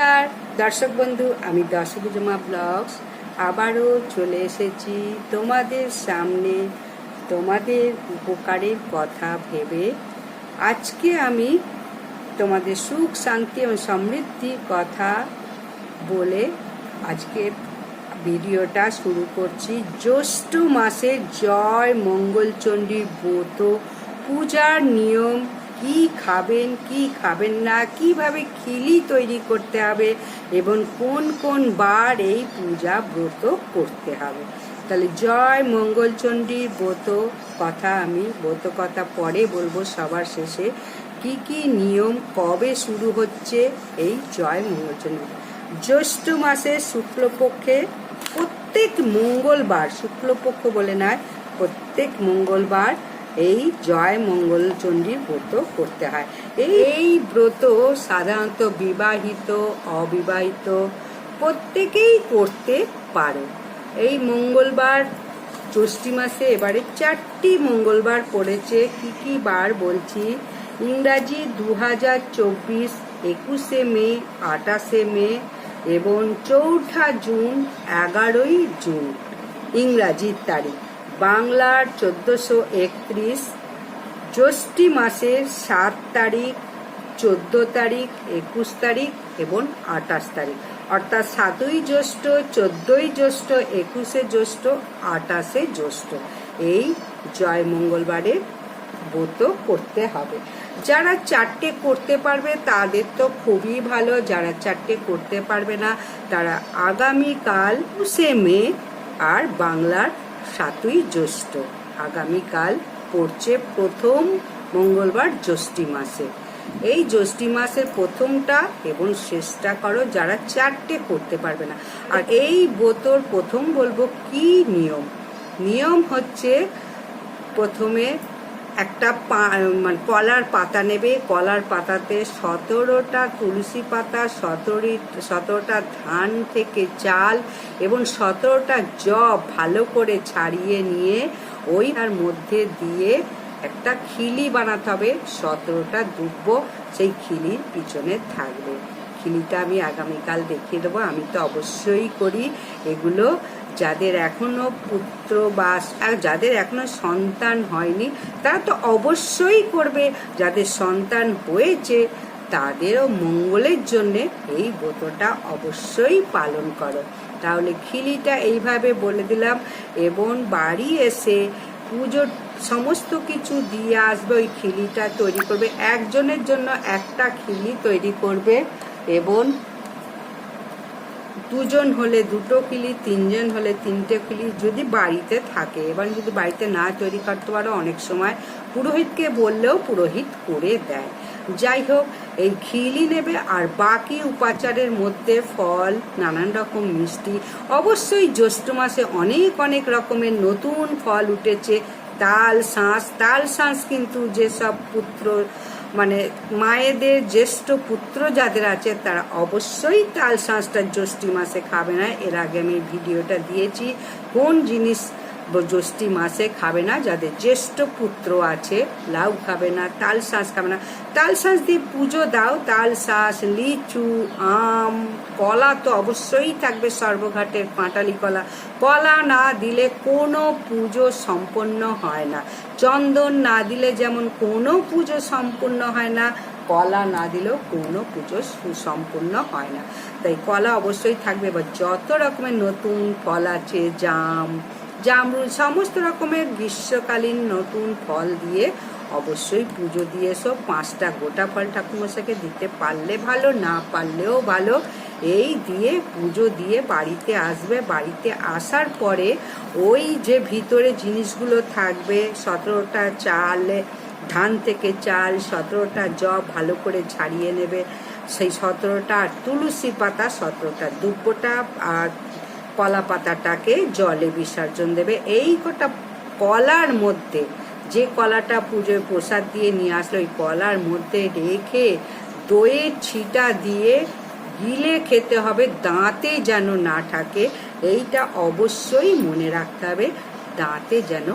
নমস্কার। দর্শক বন্ধু, আমি দর্শকুজমা ব্লগস। আবারও চলে এসেছি তোমাদের সামনে তোমাদের উপকারের কথা ভেবে। আজকে আমি তোমাদের সুখ, শান্তি এবং সমৃদ্ধির কথা বলে আজকে ভিডিওটা শুরু করছি। জ্যৈষ্ঠ মাসে জয় মঙ্গলচণ্ডী ব্রত, পূজার নিয়ম কি খাবেন কি খাবেন না, কীভাবে খিলি তৈরি করতে হবে এবং কোন কোন বার এই পূজা ব্রত করতে হবে। তাহলে জয় মঙ্গলচণ্ডীর ব্রত কথা আমি, ব্রত কথা পরে বলব সবার শেষে। কি কি নিয়ম, কবে শুরু হচ্ছে এই জয় মঙ্গলচণ্ডী? জ্যৈষ্ঠ মাসের শুক্লপক্ষে প্রত্যেক মঙ্গলবার, শুক্লপক্ষ বলে নয়, প্রত্যেক মঙ্গলবার এই জয় মঙ্গল চণ্ডীর ব্রত করতে হয়। এই ব্রত সাধারণত বিবাহিত, অবিবাহিত প্রত্যেকেই করতে পারে। এই মঙ্গলবার জ্যৈষ্ঠী মাসে এবারে চারটি মঙ্গলবার পড়েছে। কি কি বার বলছি? ইংরাজি দু হাজার চব্বিশ, একুশে মে আটাশে মে এবং চৌঠা জুন, এগারোই জুন। ইংরাজির তারিখ। বাংলার চোদ্দোশো একত্রিশ জ্যৈষ্ঠী মাসের সাত তারিখ, চোদ্দ তারিখ, একুশ তারিখ এবং আঠাশ তারিখ। অর্থাৎ সাতই জ্যৈষ্ঠ, চোদ্দই জ্যৈষ্ঠ, একুশে জ্যৈষ্ঠ, আঠাশে জ্যৈষ্ঠ। এই জয় মঙ্গলবারে ব্রত করতে হবে। যারা চারটে করতে পারবে তাদের তো খুবই ভালো, যারা চারটে করতে পারবে না তারা আগামীকাল উসে মে আর বাংলার সাতই জ্যৈষ্ঠ। আগামীকাল পড়ছে প্রথম মঙ্গলবার জ্যৈষ্ঠী মাসে। এই জ্যৈষ্ঠী মাসের প্রথমটা এবং শেষটা করো, যারা চারটে করতে পারবে না। আর এই বোতর প্রথম বলব কি নিয়ম? নিয়ম হচ্ছে প্রথমে একটা মানে কলার পাতা নেবে। কলার পাতাতে সতেরোটা তুলসী পাতা সতেরো সতেরোটা ধান থেকে চাল এবং সতেরোটা জব ভালো করে ছাড়িয়ে নিয়ে ওই তার মধ্যে দিয়ে একটা খিলি বানাতে হবে। সতেরোটা দুব্ব সেই খিলির পিছনে থাকবে। খিলিটা আমি আগামীকাল দেখিয়ে দেবো। আমি তো অবশ্যই করি এগুলো। যাদের এখনও পুত্র বা যাদের এখনও সন্তান হয়নি, তারা তো অবশ্যই করবে। যাদের সন্তান হয়েছে, তাদেরও মঙ্গলের জন্যে এই ব্রতটা অবশ্যই পালন করো। তাহলে খিলিটা এইভাবে বলে দিলাম, এবং বাড়ি এসে পুজোর সমস্ত কিছু দিয়ে আসবে, ওই খিলিটা তৈরি করবে। একজনের জন্য একটা খিলি তৈরি করবে, এবং দুজন হলে দুটো কিলি, তিনজন হলে তিনটে কিলি যদি বাড়িতে থাকে। এবার যদি বাড়িতে না তৈরি করতে পারো অনেক সময় পুরোহিতকে বললেও পুরোহিত করে দেয়। যাই হোক, এই খিলি নেবে আর বাকি উপাচারের মধ্যে ফল, নানান রকম মিষ্টি, অবশ্যই জ্যৈষ্ঠ মাসে অনেক অনেক রকমের নতুন ফল উঠেছে। তাল শাঁস তাল শাঁস কিন্তু যেসব পুত্র মানে মায়েদের জ্যেষ্ঠ পুত্র যাদের আছে, তারা অবশ্যই তাল সাঁচটা জ্যৈষ্ঠী মাসে খাবে না। এর আগে আমি ভিডিওটা দিয়েছি। কোন জিনিস জ্যৈষ্ঠী মাসে খাবে না, যাদের জ্যেষ্ঠ পুত্র আছে, লাউ খাবে না, তাল শাঁস খাবে না। তাল শাঁস দিয়ে পুজো দাও, তাল শাঁস, লিচু, আম, কলা তো অবশ্যই থাকবে, সর্বঘাটের পাঁটালি কলা। কলা না দিলে কোনো পুজো সম্পন্ন হয় না। চন্দন না দিলে যেমন কোনো পুজো সম্পূর্ণ হয় না, কলা না দিলেও কোনো পুজো সুসম্পূর্ণ হয় না। তাই কলা অবশ্যই থাকবে, এবার যত রকমের নতুন ফল আছে, জাম জামরুল সমস্ত রকমের গ্রীষ্মকালীন নতুন ফল দিয়ে অবশ্যই পুজো দিয়ে সব পাঁচটা গোটা ফল ঠাকুমশাকে দিতে পারলে ভালো, না পারলেও ভালো। এই দিয়ে পুজো দিয়ে বাড়িতে আসবে। বাড়িতে আসার পরে ওই যে ভিতরে জিনিসগুলো থাকবে, সতেরোটা চাল, ধান থেকে চাল, সতেরোটা জব ভালো করে ছাড়িয়ে নেবে। সেই সতেরোটা আর তুলসী পাতা, সতেরোটা দুব্বটা আর কলা পাতাটাকে জলে বিসর্জন দেবে। এই কটা কলার মধ্যে, যে কলাটা পুজোয় প্রসাদ দিয়ে নিয়ে আসলো, ওই কলার মধ্যে রেখে দইয়ের ছিটা দিয়ে গিলে খেতে হবে, দাঁতে যেন না থাকে। এইটা অবশ্যই মনে রাখতে হবে, দাঁতে যেন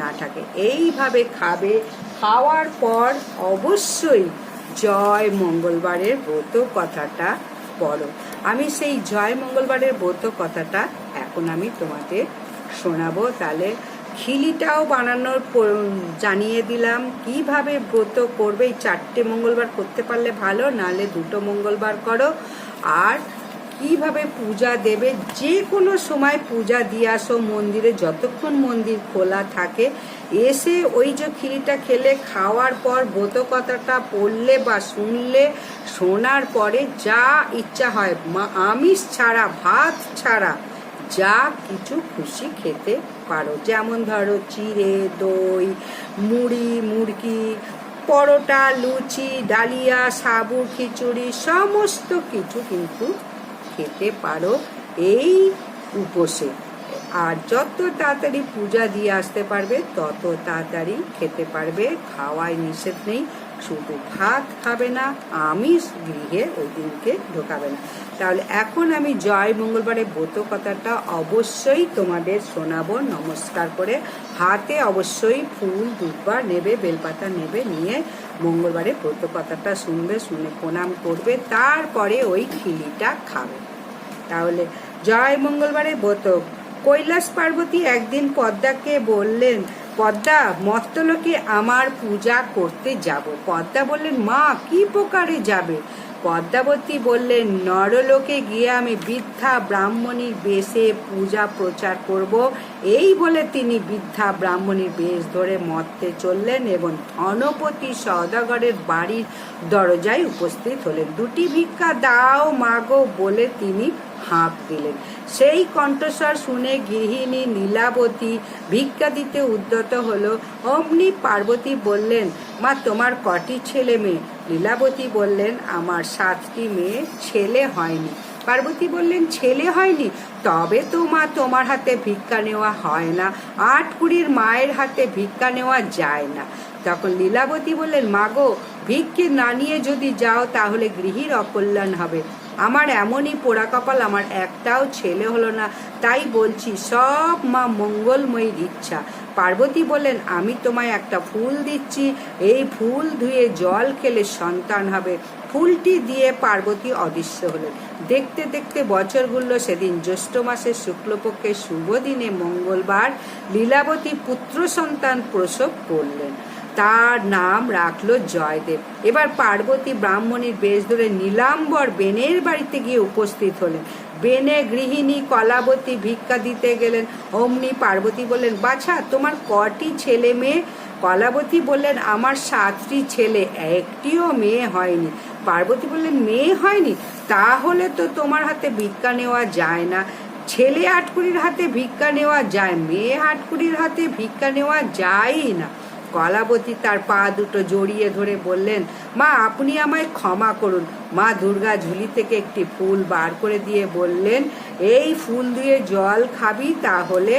না থাকে। এইভাবে খাবে, খাওয়ার পর অবশ্যই জয় মঙ্গলবারের ব্রত কথাটা পড়ো আমি সেই জয় মঙ্গলবারের ব্রত কথাটা এখন আমি তোমাদের শোনাবো। তাহলে খিলিটাও বানানোর জানিয়ে দিলাম, কীভাবে ব্রত করবে, এই চারটে মঙ্গলবার করতে পারলে ভালো নালে দুটো মঙ্গলবার করো। আর কীভাবে পূজা দেবে যে কোনো সময় পূজা দিয়ে আসো মন্দিরে, যতক্ষণ মন্দির খোলা থাকে এসে ওই যে খিরিটা খেলে খাওয়ার পর ব্রত কথাটা পড়লে বা শুনলে, শোনার পরে যা ইচ্ছা হয়, মা- আমিষ ছাড়া, ভাত ছাড়া যা কিছু খুশি খেতে পারো। যেমন ধরো চিড়ে, দই, মুড়ি, মুরগি, পরোটা, লুচি, ডালিয়া সাবু খিচুড়ি, সমস্ত কিছু কিন্তু খেতে পারো এই উপসে। আর যত তাড়াতাড়ি পূজা দিয়ে আসতে পারবে, তত তাড়াতাড়ি খেতে পারবে। খাওয়ায় নিষেধ নেই, শুধু ভাত খাবে না, আমিষ গৃহে ওই দিনকে ঢোকাবে না। তাহলে এখন আমি জয় মঙ্গলবারের ব্রত কথাটা অবশ্যই তোমাদের শোনাবো, নমস্কার করে। হাতে অবশ্যই ফুল দুব্বা নেবে, বেলপাতা নেবে, নিয়ে মঙ্গলবারে ব্রত কথাটা শুনবে, শুনে প্রণাম করবে, তারপরে ওই খিলিটা খাবে। তাহলে জয় মঙ্গলবারে ব্রত। কৈলাস পার্বতী একদিন পদ্মাকে বললেন, পদ্মা, মত্তলোকে আমার পূজা করতে যাব। পদ্মা বললেন, মা, কি প্রকারে যাবে? পদ্মাবতী বললেন, নরলোকে গিয়ে আমি বৃদ্ধা ব্রাহ্মণীর বেশে পূজা প্রচার করব। এই বলে তিনি বৃদ্ধা ব্রাহ্মণীর বেশ ধরে মর্তে চললেন এবং ধনপতি সদাগরের বাড়ির দরজায় উপস্থিত হলেন। দুটি ভিক্ষা দাও মাগো বলে তিনি হাঁক দিলেন। সেই কণ্ঠস্বর শুনে গৃহিণী নীলাবতী ভিক্ষা দিতে উদ্যত হলো। অমনি পার্বতী বললেন, মা, তোমার কটি ছেলে মেয়ে? লীলাবতী বললেন, আমার সাতটি মেয়ে ছেলে হয়নি। পার্বতী বললেন, ছেলে হয়নি? তবে তো মা, তোমার হাতে ভিক্ষা নেওয়া হয় না। আট কুড়ির মায়ের হাতে ভিক্ষা নেওয়া যায় না। তখন লীলাবতী বললেন মাগো ভিক্ষে না নিয়ে যদি যাও তাহলে গৃহীর অকল্যাণ হবে। আমার এমনই পোড়া কপাল, আমার একটাও ছেলে হলো না। তাই বলছি, সব মা মঙ্গলময়ীর ইচ্ছা। পার্বতী বললেন, আমি তোমায় একটা ফুল দিচ্ছি। এই ফুল ধুয়ে জল খেলে সন্তান হবে। ফুলটি দিয়ে পার্বতী অদৃশ্য হলেন। দেখতে দেখতে বছর ঘুরল সেদিন জ্যৈষ্ঠ মাসের শুক্লপক্ষের শুভ দিনে মঙ্গলবার লীলাবতী পুত্র সন্তান প্রসব করলেন। তার নাম রাখল জয়দেব। এবার পার্বতী ব্রাহ্মণীর বেশ ধরে নীলাম্বর বেনের বাড়িতে গিয়ে উপস্থিত হলেন। বেনে গৃহিণী, কলাবতী ভিক্ষা দিতে গেলেন। অমনি পার্বতী বললেন, বাছা, তোমার কটি ছেলে মেয়ে? কলাবতী বললেন, আমার সাতটি ছেলে, একটিও মেয়ে হয়নি। পার্বতী বললেন, মেয়ে হয়নি? তাহলে তো তোমার হাতে ভিক্ষা নেওয়া যায় না। ছেলে আটকুড়ির হাতে ভিক্ষা নেওয়া যায়, মেয়ে আটকুড়ির হাতে ভিক্ষা নেওয়া যায়ই না। কলাবতী তার পা দুটো জড়িয়ে ধরে বললেন, মা, আপনি আমায় ক্ষমা করুন। মা দুর্গা ঝুলি থেকে একটি ফুল বার করে দিয়ে বললেন, এই ফুল দিয়ে জল খাবি তাহলে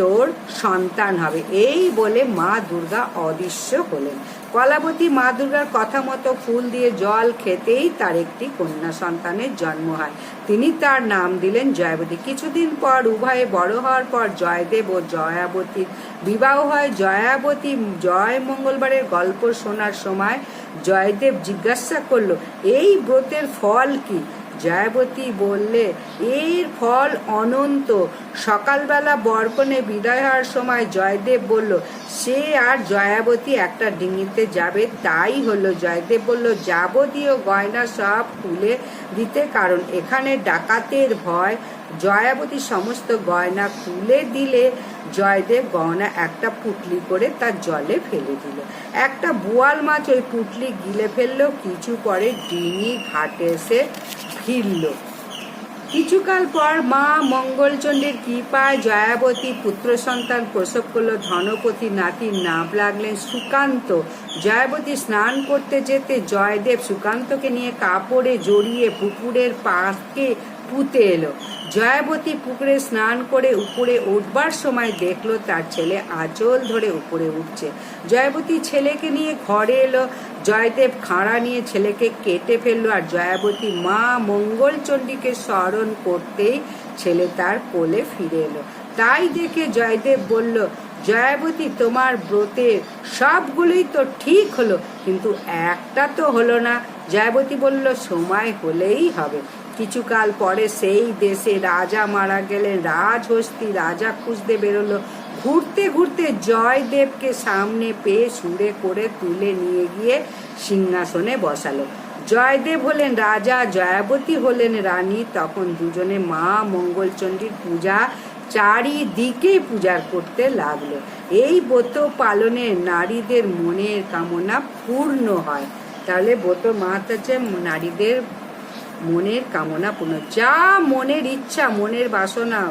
তোর সন্তান হবে। এই বলে মা দুর্গা অদৃশ্য হলেন। কলাবতী মা দুর্গার কথা মতো ফুল দিয়ে জল খেতেই তার একটি কন্যা সন্তানের জন্ম হয়। তিনি তার নাম দিলেন জয়াবতী। কিছুদিন পর উভয়ে বড় হওয়ার পর জয়দেব ও জয়াবতীর বিবাহ হয়। জয়াবতী জয় মঙ্গলবারের গল্প শোনার সময় জয়দেব জিজ্ঞাসা করল, এই ব্রতের ফল কি? জয়াবতী বললে, এর ফল অনন্ত। সকালবেলা বর্পণে বিদায় হওয়ার সময় জয়দেব বলল, সে আর জয়াবতী একটা ডিঙিতে যাবে, তাই হলো। জয়দেব বলল, যাবতীয় গয়না সব খুলে দিতে, কারণ এখানে ডাকাতের ভয়। জয়াবতী সমস্ত গয়না খুলে দিলে। জয়দেব গয়না একটা পুটলি করে তার জলে ফেলে দিল। একটা বোয়াল মাছ ওই পুটলি গিলে ফেলল। কিছু পরে ডিঙি ঘাটে এসে ফিরল কিছুকাল পর মা মঙ্গলচণ্ডীর কৃপায় জয়াবতী পুত্র সন্তান প্রসব করল। ধনপতি নাতির নাম লাগলেন সুকান্ত। জয়াবতী স্নান করতে যেতে জয়দেব সুকান্তকে নিয়ে কাপড়ে জড়িয়ে পুকুরের পাশকে পুঁতে এলো। জয়াবতী পুকুরে স্নান করে উপরে উঠবার সময় দেখল তার ছেলে আঁচল ধরে উপরে উঠছে। জয়াবতী ছেলেকে নিয়ে ঘরে এলো। জয়দেব খাঁড়া নিয়ে ছেলেকে কেটে ফেলল আর জয়াবতী মা মঙ্গলচণ্ডীকে স্মরণ করতেই ছেলে তার কোলে ফিরে এলো। তাই দেখে জয়দেব বলল, জয়াবতী, তোমার ব্রতের সবগুলোই তো ঠিক হলো, কিন্তু একটা তো হলো না। জয়াবতী বলল, সময় হলেই হবে। কিছুকাল পরে সেই দেশে রাজা মারা গেলেন রাজহস্তি রাজা খুঁজতে বেরোলো। ঘুরতে ঘুরতে জয়দেবকে সামনে পেয়ে সুরে করে তুলে নিয়ে গিয়ে সিংহাসনে বসালো। জয়দেব হলেন রাজা, জয়াবতী হলেন রানী। তখন দুজনে মা মঙ্গলচণ্ডীর পূজা চারিদিকে পূজা করতে লাগল। এই ব্রত পালনে নারীদের মনের কামনা পূর্ণ হয়। তাহলে ব্রত মাহাত হচ্ছে নারীদের মনের কামনা পূর্ণ। যা মনের ইচ্ছা, মনের বাসনা,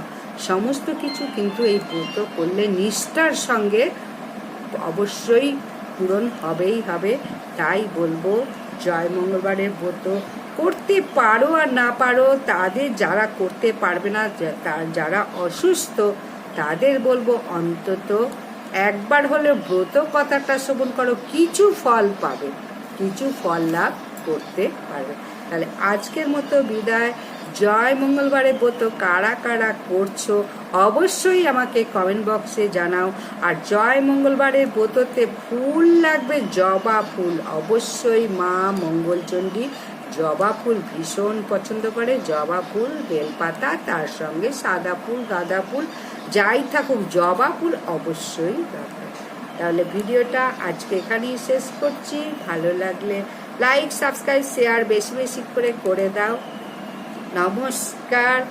সমস্ত কিছু কিন্তু এই ব্রত করলে নিষ্ঠার সঙ্গে অবশ্যই পূরণ হবেই হবে। তাই বলব, জয় মঙ্গলবারের ব্রত করতে পারো আর না পারো, তাদের যারা করতে পারবে না যারা অসুস্থ, তাদের বলব অন্তত একবার হলে ব্রত কথাটা শ্রবণ করো, কিছু ফল পাবে, কিছু ফল লাভ করতে পারবে। তাহলে আজকের মতো বিদায়। জয় মঙ্গলবারে ব্রত কারা কারা করছ অবশ্যই আমাকে কমেন্ট বক্সে জানাও। আর জয় মঙ্গলবারের ব্রততে ফুল লাগবে, জবা ফুল। অবশ্যই মা মঙ্গলচণ্ডী জবা ফুল ভীষণ পছন্দ করে। জবা ফুল, বেলপাতা, তার সঙ্গে সাদা ফুল, গাঁদা ফুল, যাই থাকুক, জবা ফুল অবশ্যই দরকার। তাহলে ভিডিওটা আজকে এখানেই শেষ করছি। ভালো লাগলে লাইক সাবস্ক্রাইব শেয়ার বেশি বেশি করে করে দাও। নমস্কার।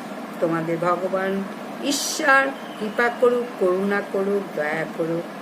তোমাদের ভগবান ঈশ্বর, কৃপা করুক, করুণা করুক, দয়া করুক।